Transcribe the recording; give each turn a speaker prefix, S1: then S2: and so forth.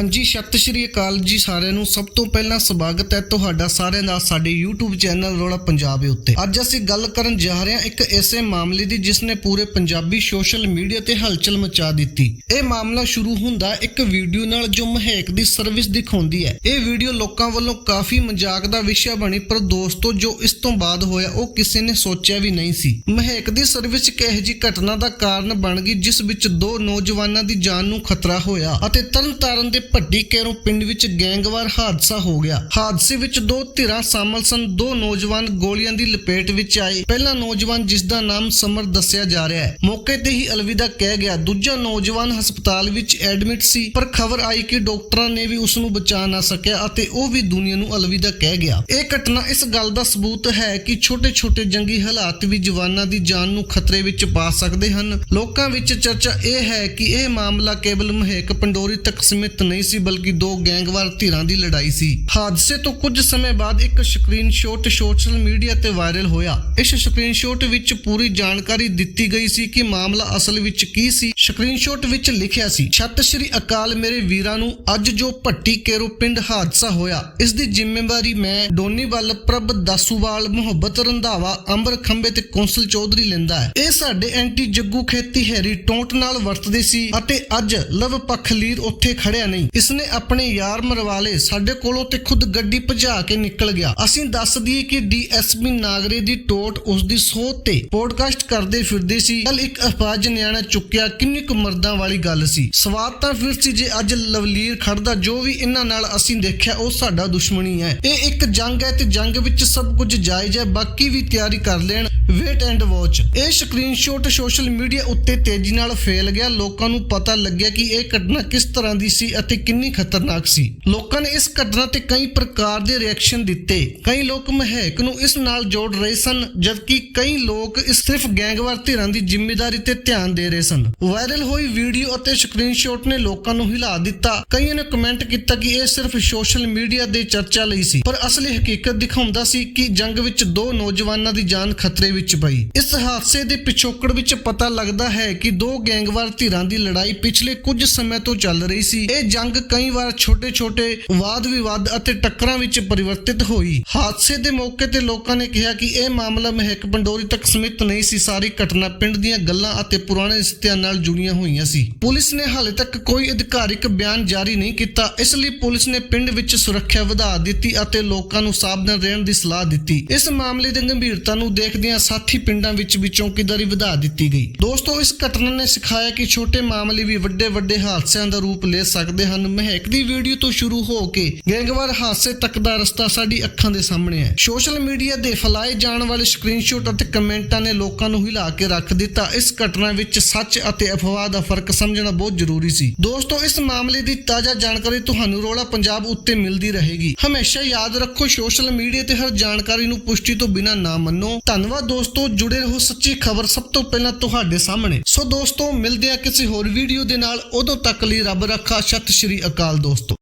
S1: ਹਾਂਜੀ, ਸਤਿ ਸ਼੍ਰੀ ਅਕਾਲ ਜੀ ਸਾਰਿਆਂ ਨੂੰ। ਸਭ ਤੋਂ ਪਹਿਲਾਂ ਸਵਾਗਤ ਹੈ ਤੁਹਾਡਾ ਸਾਰਿਆਂ ਦਾ ਸਾਡੇ YouTube ਚੈਨਲ ਰੋਲਾ ਪੰਜਾਬ ਉੱਤੇ। ਅੱਜ ਅਸੀਂ ਗੱਲ ਕਰਨ ਜਾ ਰਹੇ ਹਾਂ ਇੱਕ ਐਸੇ ਮਾਮਲੇ ਦੀ ਜਿਸ ਨੇ ਪੂਰੇ ਪੰਜਾਬੀ ਸੋਸ਼ਲ ਮੀਡੀਆ ਤੇ ਹਲਚਲ ਮਚਾ ਦਿੱਤੀ। ਇਹ ਮਾਮਲਾ ਸ਼ੁਰੂ ਹੁੰਦਾ ਇੱਕ ਵੀਡੀਓ ਨਾਲ ਜੋ ਮਹਿਕ ਦੀ ਸਰਵਿਸ ਦਿਖਾਉਂਦੀ ਹੈ। ਇਹ ਵੀਡੀਓ ਲੋਕਾਂ ਵੱਲੋਂ ਕਾਫੀ ਮਜ਼ਾਕ ਦਾ ਵਿਸ਼ਾ ਬਣੀ, ਪਰ ਦੋਸਤੋ, ਜੋ ਇਸ ਤੋਂ ਬਾਅਦ ਹੋਇਆ, ਉਹ ਕਿਸੇ ਨੇ ਸੋਚਿਆ ਵੀ ਨਹੀਂ ਸੀ। ਮਹਿਕ ਦੀ ਸਰਵਿਸ ਇੱਕ ਇਹੋ ਜਿਹੀ ਘਟਨਾ ਦਾ ਕਾਰਨ ਬਣ ਗਈ, ਜਿਸ ਵਿੱਚ ਦੋ ਨੌਜਵਾਨਾਂ ਦੀ ਜਾਨ ਨੂੰ ਖਤਰਾ ਹੋਇਆ ਅਤੇ ਤਰਨਤਾਰਨ ਦੇ ਭੱਟੀ ਕੇਰੋਂ ਪਿੰਡ ਵਿੱਚ ਗੈਂਗਵਾਰ ਹਾਦਸਾ ਹੋ ਗਿਆ। ਹਾਦਸੇ ਵਿੱਚ ਦੋ ਧਿਰਾਂ ਸ਼ਾਮਲ ਸਨ। ਦੋ ਨੌਜਵਾਨ ਗੋਲੀਆਂ ਦੀ ਲਪੇਟ ਵਿੱਚ ਆਏ। ਪਹਿਲਾ ਨੌਜਵਾਨ ਜਿਸ ਦਾ ਨਾਮ ਸਮਰ ਦੱਸਿਆ ਜਾ ਰਿਹਾ ਹੈ। ਮੌਕੇ ਤੇ ਹੀ ਅਲਵਿਦਾ ਕਹਿ ਗਿਆ, ਦੂਜਾ ਨੌਜਵਾਨ ਹਸਪਤਾਲ ਵਿੱਚ ਐਡਮਿਟ ਸੀ, ਪਰ ਖਬਰ ਆਈ ਕਿ ਡਾਕਟਰਾਂ ਨੇ ਵੀ ਉਸ ਨੂੰ ਬਚਾ ਨਾ ਸਕਿਆ ਅਤੇ ਉਹ ਵੀ ਦੁਨੀਆ ਨੂੰ ਅਲਵਿਦਾ ਕਹਿ ਗਿਆ। ਇਹ ਘਟਨਾ ਇਸ ਗੱਲ ਦਾ ਸਬੂਤ ਹੈ ਕਿ ਛੋਟੇ-ਛੋਟੇ ਜੰਗੀ ਹਾਲਾਤ ਵੀ ਜਵਾਨਾਂ ਦੀ ਜਾਨ ਨੂੰ ਖਤਰੇ ਵਿੱਚ ਪਾ ਸਕਦੇ ਹਨ। ਲੋਕਾਂ ਵਿੱਚ ਚਰਚਾ ਇਹ ਹੈ ਕਿ ਇਹ ਮਾਮਲਾ ਕੇਵਲ ਮਹੇਕ ਪੰਡੋਰੀ ਤੱਕ ਸੀਮਿਤ ਨਹੀਂ ਸੀ, ਬਲਕਿ ਦੋ ਗੈਂਗਵਾਰ ਧਿਰਾਂ ਦੀ ਲੜਾਈ ਸੀ। ਹਾਦਸੇ ਤੋਂ ਕੁਝ ਸਮੇਂ ਬਾਅਦ ਇੱਕ ਸਕਰੀਨਸ਼ਾਟ ਸੋਸ਼ਲ ਮੀਡੀਆ ਤੇ ਵਾਇਰਲ ਹੋਇਆ। ਇਸ ਸਕਰੀਨਸ਼ਾਟ ਵਿੱਚ ਪੂਰੀ ਜਾਣਕਾਰੀ ਦਿੱਤੀ ਗਈ ਸੀ ਕਿ ਮਾਮਲਾ ਅਸਲ ਵਿੱਚ ਕੀ ਸੀ। ਸਕਰੀਨਸ਼ਾਟ ਵਿੱਚ ਲਿਖਿਆ ਸੀ, ਛੱਤ ਸ਼੍ਰੀ ਅਕਾਲ ਮੇਰੇ ਵੀਰਾਂ ਨੂੰ, ਅੱਜ ਜੋ ਭੱਟੀ ਕੇਰੋ ਪਿੰਡ ਹਾਦਸਾ ਹੋਇਆ। ਇਸ ਦੀ ਜ਼ਿੰਮੇਵਾਰੀ ਮੈਂ ਡੋਨੀਵਾਲ ਪ੍ਰਭ ਦਾਸੂਵਾਲ, ਮੁਹੱਬਤ ਰੰਧਾਵਾ, ਅੰਬਰ ਖੰਬੇ ਤੇ ਕੌਂਸਲ ਚੌਧਰੀ ਲੈਂਦਾ ਹੈ। ਇਹ ਸਾਡੇ ਐਂਟੀ ਜੱਗੂ ਖੇਤੀ ਹੈਰੀ ਟੌਂਟ ਨਾਲ ਵਰਤਦੇ ਸੀ ਅਤੇ ਅੱਜ ਲਵ ਪਖਲੀਰ ਉੱਥੇ ਖੜਿਆ ਨਹੀਂ। ਇਸਨੇ ਆਪਣੇ ਯਾਰ ਮਰਵਾਲੇ ਸਾਡੇ ਕੋਲੋਂ ਤੇ ਖੁਦ ਗੱਡੀ ਭਜਾ ਕੇ ਨਿਕਲ ਗਿਆ। ਅਸੀਂ ਦੱਸ ਦਈਏ ਕਿ ਡੀਐਸਪੀ ਨਾਗਰੇ ਦੀ ਟੋਟ ਉਸ ਦੀ ਸੋਧ ਤੇ ਪੋਡਕਾਸਟ ਕਰਦੇ ਫਿਰਦੇ ਸੀ। ਕੱਲ ਇੱਕ ਅਫਵਾਜ ਨਿਆਣਾ ਚੁੱਕਿਆ, ਕਿੰਨੀ ਕੁ ਮਰਦਾਂ ਵਾਲੀ ਗੱਲ ਸੀ। ਸਵਾਦ ਤਾਂ ਫਿਰ ਸੀ ਜੇ ਅੱਜ ਲਵਲੀਰ ਖੜਦਾ, ਜੋ ਵੀ ਇਹਨਾਂ ਨਾਲ ਅਸੀਂ ਦੇਖਿਆ, ਉਹ ਸਾਡਾ ਦੁਸ਼ਮਣੀ ਹੈ। ਇਹ ਇੱਕ ਜੰਗ ਹੈ ਤੇ ਜੰਗ ਵਿੱਚ ਸਭ ਕੁਝ ਜਾਇਜ਼ ਹੈ, ਬਾਕੀ ਵੀ ਤਿਆਰੀ ਕਰ ਲੈਣ। ਵੇਟ ਐਂਡ ਵਾਚ ਇਹ ਸਕਰੀਨਸ਼ਾਟ ਸੋਸ਼ਲ ਮੀਡੀਆ ਉੱਤੇ ਤੇਜ਼ੀ ਨਾਲ ਫੈਲ ਗਿਆ। ਲੋਕਾਂ ਨੂੰ ਪਤਾ ਲੱਗਿਆ ਕਿ ਇਹ ਘਟਨਾ ਕਿਸ ਤਰ੍ਹਾਂ ਦੀ ਸੀ ਅਤੇ ਕਿੰਨੀ ਖਤਰਨਾਕ ਸੀ। ਲੋਕਾਂ ਨੇ ਇਸ ਘਟਨਾ ਤੇ ਕਈ ਪ੍ਰਕਾਰ ਦੇ ਰਿਐਕਸ਼ਨ ਦਿੱਤੇ। ਕਈ ਲੋਕ ਮਹਿਕ ਨੂੰ ਇਸ ਨਾਲ ਜੋੜ ਰਹੇ ਸਨ, ਜਦਕਿ ਕਈ ਲੋਕ ਇਸ ਸਿਰਫ ਗੈਂਗਵਾਰ ਧਿਰਾਂ ਦੀ ਜ਼ਿੰਮੇਵਾਰੀ ਤੇ ਧਿਆਨ ਦੇ ਰਹੇ ਸਨ। ਵਾਇਰਲ ਹੋਈ ਵੀਡੀਓ ਅਤੇ ਸਕਰੀਨਸ਼ਾਟ ਨੇ ਲੋਕਾਂ ਨੂੰ ਹਿਲਾ ਦਿੱਤਾ। ਕਈਆਂ ਨੇ ਕਮੈਂਟ ਕੀਤਾ ਕਿ ਇਹ ਸਿਰਫ ਸੋਸ਼ਲ ਮੀਡੀਆ ਦੇ ਚਰਚਾ ਲਈ ਸੀ। ਪਰ ਅਸਲੀ ਹਕੀਕਤ ਦਿਖਾਉਂਦਾ ਸੀ ਕਿ ਜੰਗ ਵਿੱਚ ਦੋ ਨੌਜਵਾਨਾਂ ਦੀ ਜਾਨ ਖਤਰੇ ਵਿੱਚ ਪਈ। ਇਸ ਹਾਦਸੇ ਦੇ ਪਿਛੋਕੜ ਵਿੱਚ ਪਤਾ ਲੱਗਦਾ ਹੈ ਕਿ ਦੋ ਗੈਂਗਵਾਰ ਧਿਰਾਂ ਦੀ ਲੜਾਈ ਪਿਛਲੇ ਕੁਝ ਸਮੇਂ ਤੋਂ ਚੱਲ ਰਹੀ ਸੀ। ਇਹ ਜੰਗ ਕਈ ਵਾਰ ਛੋਟੇ-ਛੋਟੇ ਵਾਦ-ਵਿਵਾਦ ਅਤੇ ਟੱਕਰਾਂ ਵਿੱਚ ਪਰਿਵਰਤਿਤ ਹੋਈ। ਹਾਦਸੇ ਦੇ ਮੌਕੇ ਤੇ ਲੋਕਾਂ ਨੇ ਕਿਹਾ ਕਿ ਇਹ ਮਾਮਲਾ ਮਹਿਕ ਪੰਡੋਰੀ ਤੱਕ ਸੀਮਿਤ ਨਹੀਂ ਸੀ। ਸਾਰੀ ਘਟਨਾ ਪਿੰਡ ਦੀਆਂ ਗੱਲਾਂ ਅਤੇ ਪੁਰਾਣੇ ਰਿਸ਼ਤਿਆਂ ਨਾਲ ਜੁੜੀਆਂ ਹੋਈਆਂ ਸੀ। ਪੁਲਿਸ ਨੇ ਹਾਲੇ ਤੱਕ ਕੋਈ ਅਧਿਕਾਰਿਕ ਬਿਆਨ ਜਾਰੀ ਨਹੀਂ ਕੀਤਾ। ਇਸ ਲਈ ਪੁਲਿਸ ਨੇ ਪਿੰਡ ਵਿੱਚ ਸੁਰੱਖਿਆ ਵਧਾ ਦਿੱਤੀ ਅਤੇ ਲੋਕਾਂ ਨੂੰ ਸਾਵਧਾਨ ਰਹਿਣ ਦੀ ਸਲਾਹ ਦਿੱਤੀ। ਇਸ ਮਾਮਲੇ ਦੀ ਗੰਭੀਰਤਾ ਨੂੰ ਦੇਖਦਿਆਂ ਸਾਥੀ ਪਿੰਡਾਂ ਵਿੱਚ ਵੀ ਚੌਕੀਦਾਰੀ ਵਧਾ ਦਿੱਤੀ ਗਈ। ਦੋਸਤੋ, ਇਸ ਘਟਨਾ ਨੇ ਸਿਖਾਇਆ ਕਿ ਛੋਟੇ ਮਾਮਲੇ ਵੀ ਵੱਡੇ ਵੱਡੇ ਹਾਦਸਿਆਂ ਦਾ ਰੂਪ ਲੈ ਸਕਦੇ ਹਨ। ਮਹਿਕ ਦੀ ਵੀਡੀਓ ਤੋਂ ਸ਼ੁਰੂ ਹੋ ਕੇ ਗੈਂਗਵਾਰ ਹਾਦਸੇ ਤੱਕ ਦਾ ਰਸਤਾ ਸਾਡੀ ਅੱਖਾਂ ਦੇ ਸਾਹਮਣੇ ਹੈ। ਸੋਸ਼ਲ ਮੀਡੀਆ ਦੇ ਫੈਲਾਏ ਜਾਣ ਵਾਲੇ ਸਕਰੀਨਸ਼ਾਟ ਅਤੇ ਕਮੈਂਟਾਂ ਨੇ ਲੋਕਾਂ ਨੂੰ ਹਿਲਾ ਕੇ ਰੱਖ ਦਿੱਤਾ। ਇਸ ਘਟਨਾ ਵਿੱਚ ਸੱਚ ਅਤੇ ਅਫਵਾਹ ਦਾ ਫ਼ਰਕ ਸਮਝਣਾ ਬਹੁਤ ਜ਼ਰੂਰੀ ਸੀ। ਦੋਸਤੋ, ਇਸ ਮਾਮਲੇ ਦੀ ਤਾਜ਼ਾ ਜਾਣਕਾਰੀ ਤੁਹਾਨੂੰ ਰੋਲਾ ਪੰਜਾਬ ਉੱਤੇ ਮਿਲਦੀ ਰਹੇਗੀ। ਹਮੇਸ਼ਾ ਯਾਦ ਰੱਖੋ, ਸੋਸ਼ਲ ਮੀਡੀਆ ਤੇ ਹਰ ਜਾਣਕਾਰੀ ਨੂੰ ਪੁਸ਼ਟੀ ਤੋਂ ਬਿਨਾਂ ਨਾ ਮੰਨੋ। ਧੰਨਵਾਦ ਦੋਸਤੋ, ਜੁੜੇ ਰਹੋ ਸੱਚੀ ਖਬਰ ਸਭ ਤੋਂ ਪਹਿਲਾਂ ਤੁਹਾਡੇ ਸਾਹਮਣੇ। ਸੋ ਦੋਸਤੋ, ਮਿਲਦੇ ਆ ਕਿਸੇ ਹੋਰ ਵੀਡੀਓ ਦੇ ਨਾਲ। ਉਦੋਂ ਤੱਕ ਲਈ ਰੱਬ ਰੱਖਾ ਸਤਿ ਸ਼੍ਰੀ ਅਕਾਲ ਦੋਸਤੋ।